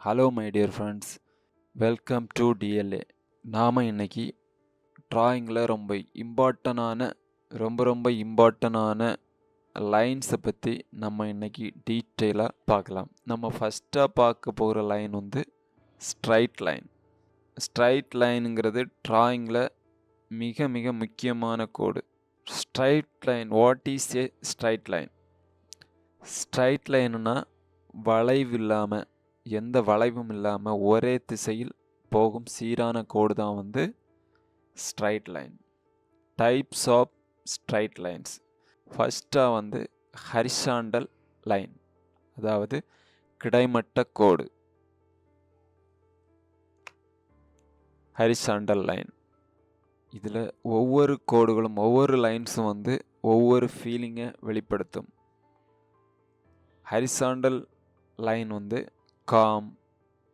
Hello my dear friends welcome to DLA நாம் இன்றைக்கி ட்ராயிங்கில் ரொம்ப இம்பார்ட்டனான ரொம்ப ரொம்ப இம்பார்ட்டனான லைன்ஸை பற்றி நம்ம இன்னைக்கு டீட்டெயிலாக பார்க்கலாம். நம்ம ஃபஸ்ட்டாக பார்க்க போகிற லைன் வந்து ஸ்ட்ரைட் லைன் ஸ்ட்ரைட் லைனுங்கிறது ட்ராயிங்கில் மிக மிக முக்கியமான கோடு. Straight line what is a straight line straight லைனுனா வளைவு இல்லாமல் எந்த வளைவும் இல்லாமல் ஒரே திசையில் போகும் சீரான கோடு தான் வந்து straight line types of straight lines ஃபஸ்ட்டாக வந்து ஹரிசாண்டல் லைன் அதாவது கிடைமட்ட கோடு. ஹரிசாண்டல் லைன் இதில் ஒவ்வொரு கோடுகளும் ஒவ்வொரு லைன்ஸும் வந்து ஒவ்வொரு ஃபீலிங்கை வெளிப்படுத்தும். ஹரிசாண்டல் லைன் வந்து காம்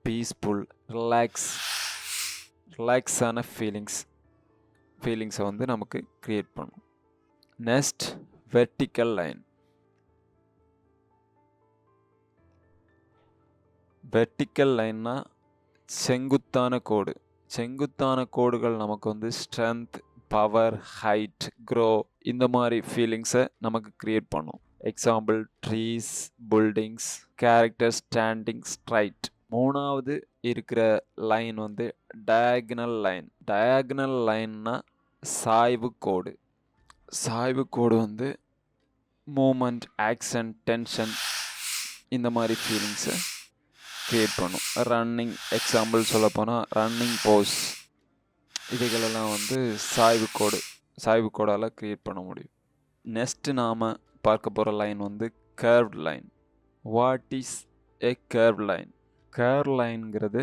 பீஸ்ஃபுல் ரிலாக்ஸ் ரிலாக்ஸான ஃபீலிங்ஸ் ஃபீலிங்ஸை வந்து நமக்கு க்ரியேட் பண்ணும். நெக்ஸ்ட் வெர்டிக்கல் லைன் வெர்டிக்கல் லைன்னா செங்குத்தான கோடு. செங்குத்தான கோடுகள் நமக்கு வந்து ஸ்ட்ரென்த் பவர் ஹைட் க்ரோ இந்த மாதிரி ஃபீலிங்ஸை நமக்கு க்ரியேட் பண்ணும். Example trees buildings character standing straight மூணாவது இருக்கிற லைன் வந்து டயக்னல் லைன் டயக்னல் லைன்னா சாய்வு கோடு. சாய்வு கோடு வந்து மூமெண்ட் ஆக்ஷன் டென்ஷன் இந்த மாதிரி ஃபீலிங்ஸை க்ரியேட் பண்ணும். ரன்னிங் எக்ஸாம்பிள் சொல்லப்போனால் ரன்னிங் போஸ் இதுகளெல்லாம் வந்து சாய்வு கோடு சாய்வு கோடால் க்ரியேட் பண்ண முடியும். நெக்ஸ்ட்டு நாம் பார்க்க போகிற லைன் வந்து curve line what is a curve line curve லைன்ங்கிறது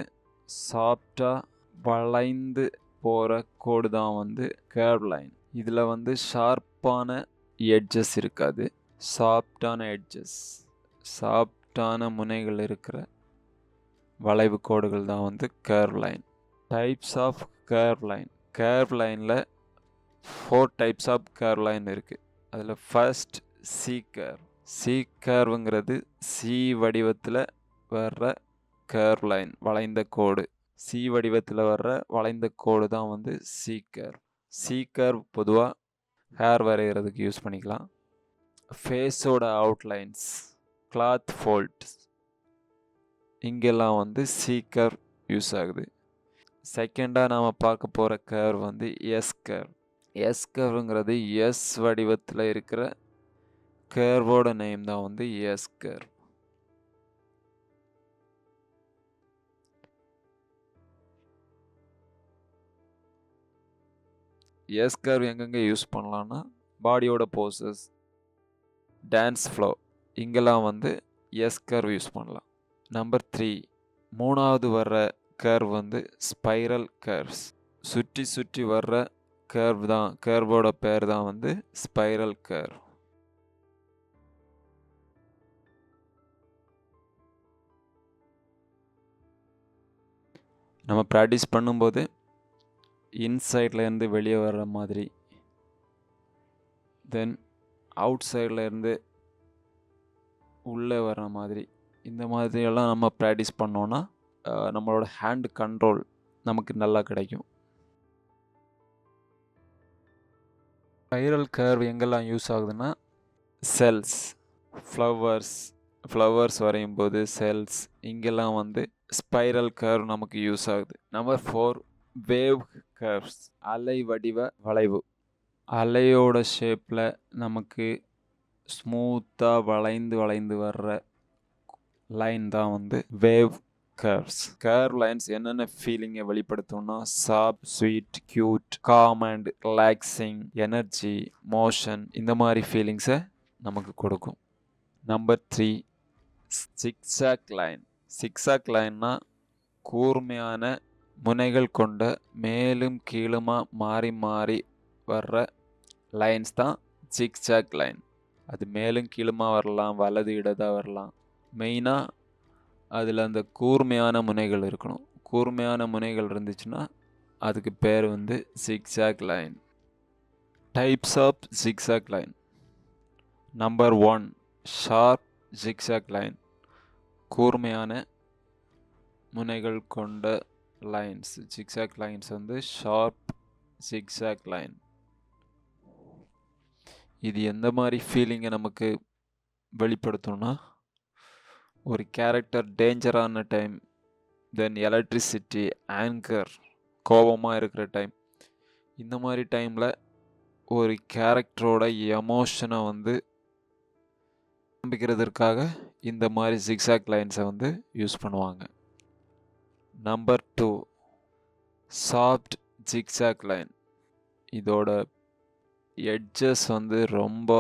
சாஃப்டாக வளைந்து போகிற கோடு தான் வந்து கர்வ் லைன் இதில் வந்து ஷார்ப்பான எட்ஜஸ் இருக்காது. சாஃப்டான எட்ஜஸ் சாஃப்டான முனைகள் இருக்கிற வளைவு கோடுகள் தான் வந்து curve line types of curve line curve லைனில் four types of curve line இருக்குது அதில் ஃபர்ஸ்ட் சீக்கர். சீக்கர்வுங்கிறது சி வடிவத்தில் வர்ற கேர் லைன் வளைந்த கோடு. சி வடிவத்தில் வர்ற வளைந்த கோடு தான் வந்து சீக்கர். சீக்கர் பொதுவாக ஹேர் வரைகிறதுக்கு யூஸ் பண்ணிக்கலாம். ஃபேஸோட அவுட்லைன்ஸ் கிளாத் ஃபோல்ட்ஸ் இங்கெல்லாம் வந்து சீக்கர் யூஸ் ஆகுது. செகண்டாக நாம் பார்க்க போகிற கேர் வந்து எஸ் எஸ்கருங்கிறது எஸ் எஸ் வடிவத்தில் இருக்கிற கேர்வோட நேம் தான் வந்து எஸ் கேர். எஸ் கர்வ் எங்கெங்கே யூஸ் பண்ணலான்னா பாடியோட போசஸ் டான்ஸ் ஃப்ளோ இங்கெல்லாம் வந்து எஸ் கர்வ் யூஸ் பண்ணலாம். நம்பர் த்ரீ மூணாவது வர்ற கர்வ் வந்து ஸ்பைரல் கர்வ்ஸ் சுற்றி சுற்றி வர்ற கர்வ் தான் கர்வோட பேர் தான் வந்து ஸ்பைரல் கர்வ் நம்ம ப்ராக்டிஸ் பண்ணும்போது இன்சைட்லேருந்து வெளியே வர்ற மாதிரி தென் அவுட் சைட்லேருந்து உள்ளே வர்ற மாதிரி இந்த மாதிரியெல்லாம் நம்ம ப்ராக்டிஸ் பண்ணோன்னா நம்மளோட ஹேண்ட் கண்ட்ரோல் நமக்கு நல்லா கிடைக்கும். ஸ்பைரல் கர்வ் எங்கெல்லாம் யூஸ் ஆகுதுன்னா செல்ஸ் ஃப்ளவர்ஸ் ஃப்ளவர்ஸ் வரையும் போது செல்ஸ் இங்கெல்லாம் வந்து ஸ்பைரல் கர்வ் நமக்கு யூஸ் ஆகுது. நம்பர் ஃபோர் வேவ் கர்வ்ஸ் அலை வடிவ வளைவு. அலையோட ஷேப்பில் நமக்கு ஸ்மூத்தாக வளைந்து வளைந்து வர்ற லைன் தான் வந்து வேவ் கர்வ்ஸ் கர்வ் லைன்ஸ் என்னென்ன ஃபீலிங்கை வெளிப்படுத்தும்னா soft sweet cute calm and relaxing energy motion இந்த மாதிரி ஃபீலிங்ஸை நமக்கு கொடுக்கும். Number three zigzag line zigzag லைன்னா கூர்மையான முனைகள் கொண்ட மேலும் கீழுமாக மாறி மாறி வர்ற லைன்ஸ் தான் சிக்ஸாக் லைன். அது மேலும் கீழுமாக வரலாம் வலது இடதாக வரலாம். மெயினாக அதில் அந்த கூர்மையான முனைகள் இருக்கணும். கூர்மையான முனைகள் இருந்துச்சுன்னா அதுக்கு பேர் வந்து zigzag line. Types of zigzag line. Number one sharp zigzag line. கூர்மையான முனைகள் கொண்ட லைன்ஸ் ஜிக்ஸாக் லைன்ஸ் வந்து ஷார்ப் ஜிக்ஸாக் லைன் இது எந்த மாதிரி ஃபீலிங்கை நமக்கு வெளிப்படுத்தும்னா ஒரு கேரக்டர் டேஞ்சரான டைம் தென் எலக்ட்ரிசிட்டி ஆங்கர் கோபமாக இருக்கிற டைம் இந்த மாதிரி டைமில் ஒரு கேரக்டரோட எமோஷனை வந்து காண்பிக்கிறதுக்காக இந்த மாதிரி சிக்ஸாக் லைன்ஸை வந்து யூஸ் பண்ணுவாங்க. Number two soft zigzag line இதோட எட்ஜஸ் வந்து ரொம்ப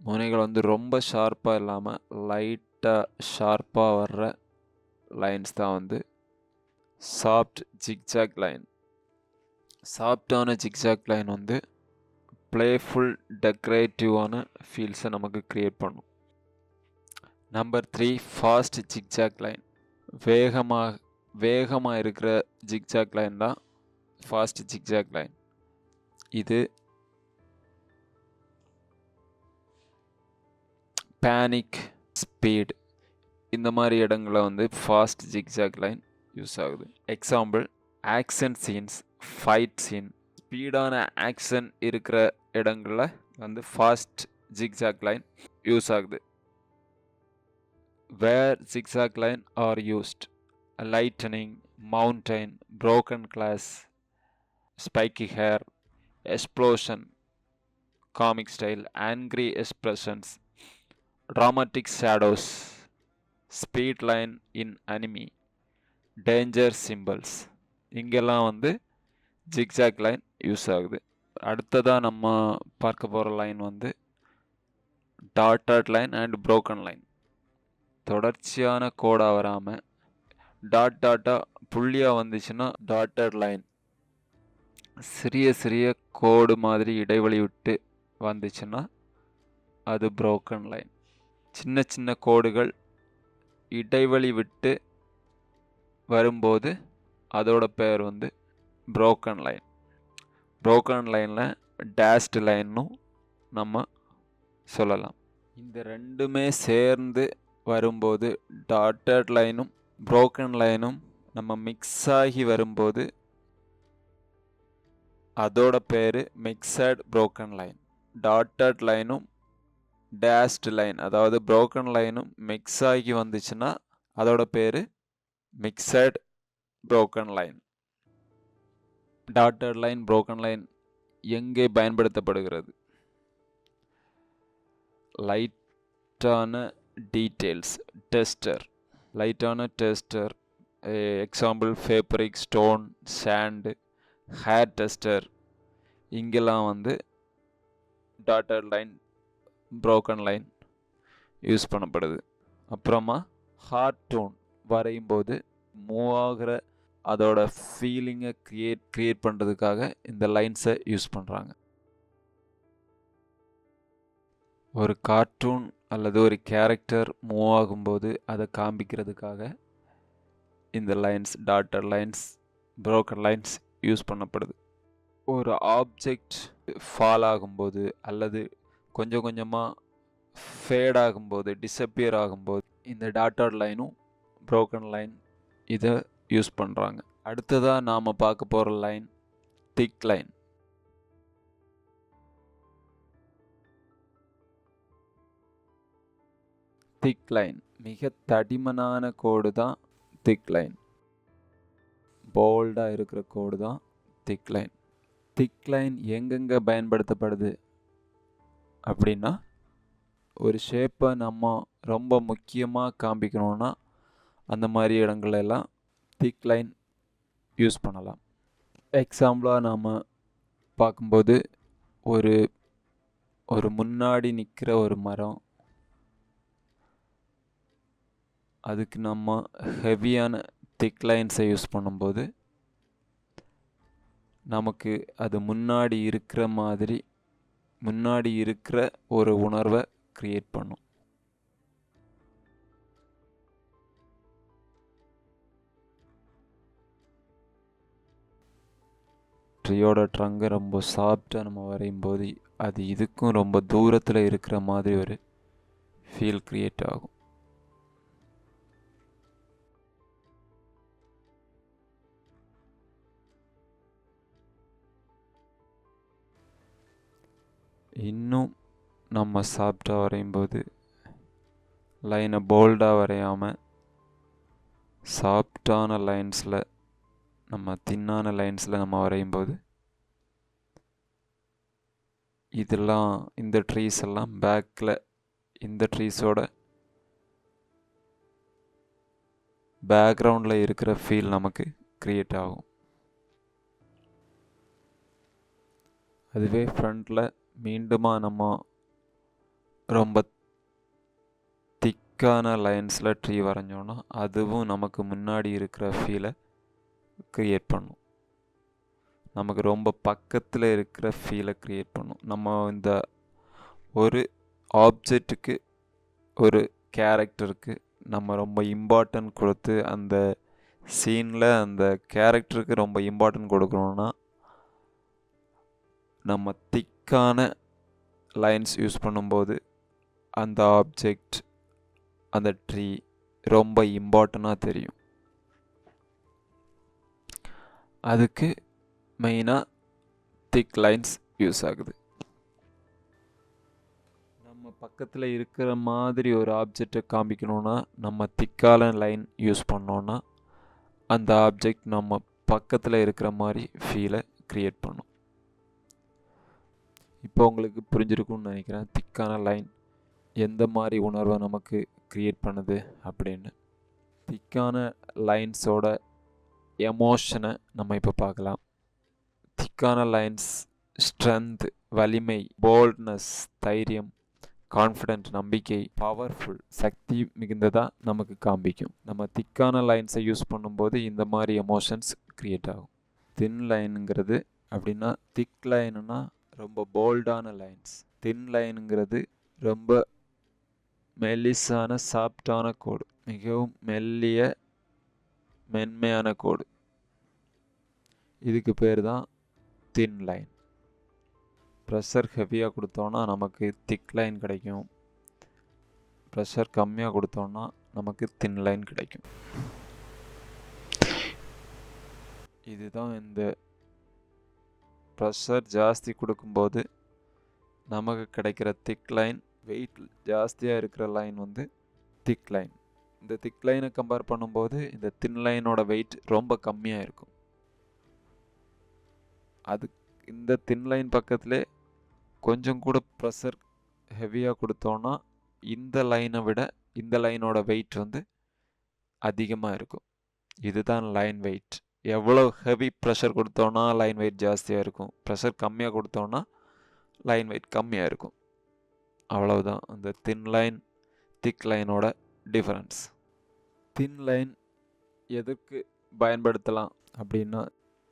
முனைகள் வந்து ரொம்ப ஷார்ப்பாக இல்லாமல் லைட்டாக ஷார்ப்பாக வர்ற லைன்ஸ் தான் வந்து சாஃப்ட் ஜிக்ஜாக் லைன் சாஃப்டான ஜிக்ஜாக் லைன் வந்து ப்ளேஃபுல் டெக்கரேட்டிவான ஃபீல்ஸை நமக்கு க்ரியேட் பண்ணும். Number three fast zigzag line வேகமாக வேகமாக இருக்கிற ஜிக்ஜாக் லைன் தான் ஃபாஸ்ட் ஜிக்ஜாக் லைன் இது பேனிக் ஸ்பீடு இந்த மாதிரி இடங்களில் வந்து ஃபாஸ்ட் ஜிக்ஜாக் லைன் யூஸ் ஆகுது. Example action scenes fight scene ஸ்பீடான action இருக்கிற இடங்களில் வந்து ஃபாஸ்ட் ஜிக்ஸாக் லைன் யூஸ் ஆகுது where zigzag line are used lightning mountain broken glass spiky hair explosion comic style angry expressions dramatic shadows speed line in anime danger symbols இங்கெல்லாம் வந்து zigzag line use ஆகுது அடுத்ததாக நம்ம பார்க்க போகிற line வந்து dotted line and broken line தொடர்ச்சியான கோடாக வராமல் டாட் டாட்டாக புள்ளியாக வந்துச்சுன்னா டாட்டட் லைன் சிறிய சிறிய கோடு மாதிரி இடைவெளி விட்டு வந்துச்சுன்னா அது ப்ரோக்கன் லைன் சின்ன சின்ன கோடுகள் இடைவெளி விட்டு வரும்போது அதோட பேர் வந்து ப்ரோக்கன் லைன் ப்ரோக்கன் லைனில் டேஸ்ட் லைன்னும் நம்ம சொல்லலாம். இந்த ரெண்டுமே சேர்ந்து வரும்போது டாட்டட் லைனும் ப்ரோக்கன் லைனும் நம்ம மிக்ஸ் ஆகி வரும்போது அதோட பேர் மிக்சட் ப்ரோக்கன் லைன் டாட்டட் லைனும் டேஸ்ட் லைன் அதாவது ப்ரோக்கன் லைனும் மிக்ஸ் ஆகி வந்துச்சுன்னா அதோட பேர் mixed broken line dotted line broken line எங்கே பயன்படுத்தப்படுகிறது? லைட்டான டீட்டெயில்ஸ் டெஸ்டர் லைட்டான texture example fabric stone sand hair texture இங்கெல்லாம் வந்து dotted line broken line use பண்ணப்படுது. அப்புறமா ஹார்ட் டோன் வரையும் போது மூவ் ஆகிற அதோட ஃபீலிங்கை க்ரியேட் க்ரியேட் பண்ணுறதுக்காக இந்த லைன்ஸை யூஸ் பண்ணுறாங்க ஒரு கார்ட்டூன் அல்லது ஒரு கேரக்டர் மூவ் ஆகும்போது அதை காண்பிக்கிறதுக்காக இந்த lines dotted lines broken lines use பண்ணப்படுது. ஒரு ஆப்ஜெக்ட் ஃபால் ஆகும்போது அல்லது கொஞ்சம் கொஞ்சமாக ஃபேட் ஆகும்போது டிஸப்பியர் ஆகும்போது இந்த டாட்டர் லைனும் ப்ரோக்கன் லைன் இதை யூஸ் பண்ணுறாங்க அடுத்ததாக நாம் பார்க்க போகிற line thick line thick line மிக தடிமனான கோடு தான் திக் லைன் போல்டாக இருக்கிற கோடு தான் திக் லைன் திக் லைன் எங்கெங்கே பயன்படுத்தப்படுது? அப்படின்னா ஒரு ஷேப்பை நம்ம ரொம்ப முக்கியமாக காமிக்கணும்னா அந்த மாதிரி இடங்களெல்லாம் திக் லைன் யூஸ் பண்ணலாம். எக்ஸாம்பிளாக நாம் பார்க்கும்போது ஒரு ஒரு முன்னாடி நிற்கிற ஒரு மரம். அதுக்கு நம்ம ஹெவியான திக் லைன்ஸை யூஸ் பண்ணும்போது நமக்கு அது முன்னாடி இருக்கிற மாதிரி முன்னாடி இருக்கிற ஒரு உணர்வை க்ரியேட் பண்ணும். ட்ரீயோட ட்ரங்கை ரொம்ப சாஃப்டாக நம்ம வரையும் போது அது இதுக்கும் ரொம்ப தூரத்தில் இருக்கிற மாதிரி ஒரு ஃபீல் க்ரியேட் ஆகும். இன்னும் நம்ம சாஃப்டாக வரையும் போது லைனை போல்டாக வரையாமல் சாஃப்டான லைன்ஸில் நம்ம தின்னான லைன்ஸில் நம்ம வரையும் போது இதெல்லாம் இந்த ட்ரீஸ் எல்லாம் பேக்கில் இந்த ட்ரீஸோட பேக்ரவுண்டில் இருக்கிற ஃபீல் நமக்கு க்ரியேட் ஆகும். அதுவே ஃப்ரண்ட்டில் மீண்டுமா நம்ம ரொம்ப திக்கான லைன்ஸில் ட்ரீ வரைஞ்சோன்னா அதுவும் நமக்கு முன்னாடி இருக்கிற ஃபீலை க்ரியேட் பண்ணும். நமக்கு ரொம்ப பக்கத்தில் இருக்கிற ஃபீலை க்ரியேட் பண்ணும். நம்ம இந்த ஒரு ஆப்ஜெக்ட்டுக்கு ஒரு கேரக்டருக்கு நம்ம ரொம்ப இம்பார்ட்டன்ட் கொடுத்து அந்த சீனில் அந்த கேரக்டருக்கு ரொம்ப இம்பார்ட்டன்ட் கொடுக்குறோன்னா நம்ம திக்கான லைன்ஸ் யூஸ் பண்ணும்போது அந்த ஆப்ஜெக்ட் அந்த ட்ரீ ரொம்ப இம்பார்ட்டண்ட்டாக தெரியும். அதுக்கு மெயினாக திக் லைன்ஸ் யூஸ் ஆகுது. நம்ம பக்கத்தில் இருக்கிற மாதிரி ஒரு ஆப்ஜெக்டை காமிக்கணுன்னா நம்ம திக்கான லைன் யூஸ் பண்ணோன்னா அந்த ஆப்ஜெக்ட் நம்ம பக்கத்தில் இருக்கிற மாதிரி ஃபீலை க்ரியேட் பண்ணும். இப்போ உங்களுக்கு புரிஞ்சிருக்கும்னு நினைக்கிறேன் திக்கான லைன் எந்த மாதிரி உணர்வை நமக்கு க்ரியேட் பண்ணுது அப்படின்னு. திக்கான லைன்ஸோட எமோஷனை நம்ம இப்போ பார்க்கலாம். திக்கான லைன்ஸ் ஸ்ட்ரென்த் வலிமை போல்ட்னஸ் தைரியம் கான்ஃபிடென்ட் நம்பிக்கை பவர்ஃபுல் சக்தி மிகுந்ததாக நமக்கு காண்பிக்கும். நம்ம திக்கான லைன்ஸை யூஸ் பண்ணும்போது இந்த மாதிரி எமோஷன்ஸ் க்ரியேட் ஆகும். தின் லைனுங்கிறது அப்படின்னா திக் லைனுன்னா ரொம்ப போல்டான லைன்ஸ் தின் லைனுங்கிறது ரொம்ப மெல்லிசான சாஃப்டான கோடு மிகவும் மெல்லிய மென்மையான கோடு. இதுக்கு பேர் தான் தின் லைன் ப்ரெஷர் ஹெவியாக கொடுத்தோன்னா நமக்கு திக் லைன் கிடைக்கும். ப்ரெஷர் கம்மியாக கொடுத்தோன்னா நமக்கு தின் லைன் கிடைக்கும். இதுதான் இந்த ப்ரெஷர் ஜாஸ்தி கொடுக்கும்போது நமக்கு கிடைக்கிற திக் லைன் வெயிட் ஜாஸ்தியாக இருக்கிற லைன் வந்து திக் லைன் இந்த திக் லைனை கம்பேர் பண்ணும்போது இந்த தின் லைனோட வெயிட் ரொம்ப கம்மியாக இருக்கும். அது இந்த தின் லைன் பக்கத்துலே கொஞ்சம் கூட ப்ரெஷர் ஹெவியாக கொடுத்தோன்னா இந்த லைனை விட இந்த லைனோட வெயிட் வந்து அதிகமாக இருக்கும். இதுதான் லைன் வெயிட் எவ்வளோ ஹெவி ப்ரெஷர் கொடுத்தோன்னா லைன் வெயிட் ஜாஸ்தியாக இருக்கும். ப்ரெஷர் கம்மியாக கொடுத்தோன்னா லைன் வெயிட் கம்மியாக இருக்கும். அவ்வளவுதான். அந்த தின் லைன் திக் லைனோட டிஃபரன்ஸ் தின் லைன் எதற்கு பயன்படுத்தலாம் அப்படின்னா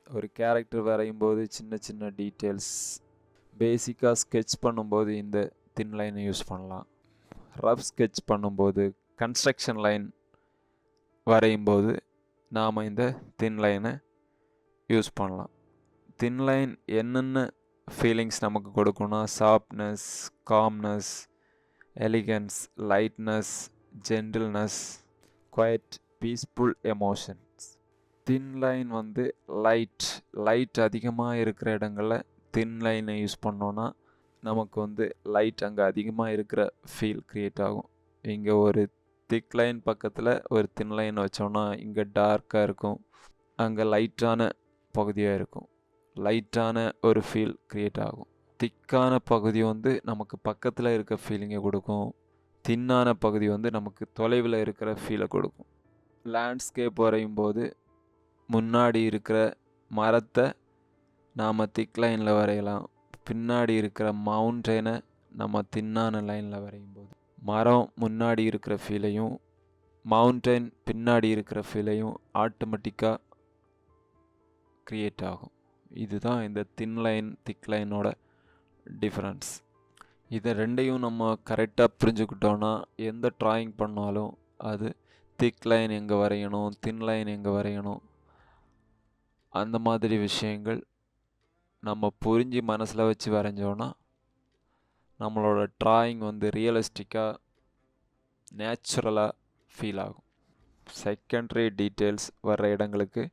ஒரு கேரக்டர் வரையும் போது சின்ன சின்ன டீட்டெயில்ஸ் பேசிக்காக ஸ்கெட்ச் பண்ணும்போது இந்த தின் லைனை யூஸ் பண்ணலாம். ரஃப் ஸ்கெட்ச் பண்ணும்போது கன்ஸ்ட்ரக்ஷன் லைன் வரையும் போது நாம் இந்த தின் லைனை யூஸ் பண்ணலாம். தின் லைன் என்னென்ன ஃபீலிங்ஸ் நமக்கு கொடுக்கும்னா softness calmness elegance lightness gentleness quiet peaceful emotions thin line வந்து லைட் லைட் அதிகமாக இருக்கிற இடங்களில் தின் லைனை யூஸ் பண்ணோன்னா நமக்கு வந்து லைட் அங்கே அதிகமாக இருக்கிற ஃபீல் க்ரியேட் ஆகும். இங்கே ஒரு திக் லைன் பக்கத்தில் ஒரு தின் லைன் வச்சோன்னா இங்கே டார்க்காக இருக்கும். அங்கே லைட்டான பகுதியாக இருக்கும். லைட்டான ஒரு ஃபீல் க்ரியேட் ஆகும். திக்கான பகுதி வந்து நமக்கு பக்கத்தில் இருக்க ஃபீலிங்கை கொடுக்கும். தின்னான பகுதி வந்து நமக்கு தொலைவில் இருக்கிற ஃபீலை கொடுக்கும். லேண்ட்ஸ்கேப் வரையும் போது முன்னாடி இருக்கிற மரத்தை நாம் திக் லைனில் வரையலாம். பின்னாடி இருக்கிற மவுண்டனை நம்ம தின்னான லைனில் வரையும் போது மரம் முன்னாடி இருக்கிற ஃபீலையும் மவுண்டன் பின்னாடி இருக்கிற ஃபீலையும் ஆட்டோமேட்டிக்காக க்ரியேட் ஆகும். இதுதான் இந்த தின் லைன் திக் லைனோட டிஃப்ரென்ஸ் இதை ரெண்டையும் நம்ம கரெக்டாக புரிஞ்சுக்கிட்டோன்னா எந்த ட்ராயிங் பண்ணாலும் அது திக் லைன் எங்கே வரையணும் தின் லைன் எங்கே வரையணும் அந்த மாதிரி விஷயங்கள் நம்ம புரிஞ்சு மனசில் வச்சு வரைஞ்சோன்னா நம்மளோட ட்ராயிங் வந்து ரியலிஸ்டிக்காக நேச்சுரலாக ஃபீல் ஆகும். செகண்ட்ரி டீட்டெயில்ஸ் வர்ற இடங்களுக்கு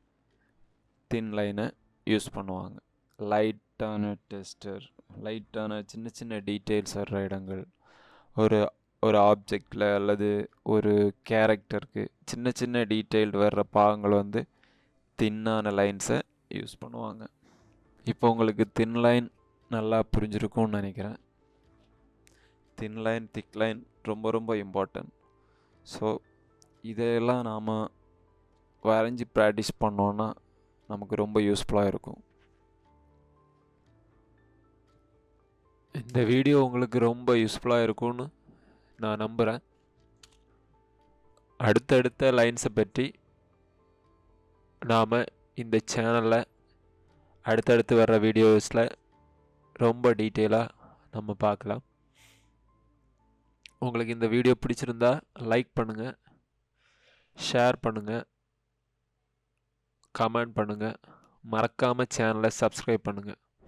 தின் லைனை யூஸ் பண்ணுவாங்க. லைட்டான டெஸ்டர் லைட்டான சின்ன சின்ன டீட்டெயில்ஸ் வர்ற இடங்கள். ஒரு ஒரு ஆப்ஜெக்டில் அல்லது ஒரு கேரக்டருக்கு சின்ன சின்ன டீட்டெயில்டு வர்ற பாகங்கள் வந்து தின்னான லைன்ஸை யூஸ் பண்ணுவாங்க. இப்போ உங்களுக்கு தின் லைன் நல்லா புரிஞ்சிருக்கும்னு நினைக்கிறேன். தின் லைன் திக் லைன் ரொம்ப ரொம்ப இம்பார்ட்டன்ட் ஸோ இதையெல்லாம் நாம் வரைஞ்சி ப்ராக்டிஸ் பண்ணோன்னா நமக்கு ரொம்ப யூஸ்ஃபுல்லாக இருக்கும். இந்த வீடியோ உங்களுக்கு ரொம்ப யூஸ்ஃபுல்லாக இருக்கும்னு நான் நம்புகிறேன் அடுத்தடுத்த லைன்ஸை பற்றி நாம் இந்த சேனலில் அடுத்தடுத்து வர்ற வீடியோஸில் ரொம்ப டீட்டெயிலாக நம்ம பார்க்கலாம். உங்களுக்கு இந்த வீடியோ பிடிச்சிருந்தா லைக் பண்ணுங்கள் ஷேர் பண்ணுங்கள் கமெண்ட் பண்ணுங்கள் மறக்காமல் சேனலை சப்ஸ்கிரைப் பண்ணுங்கள்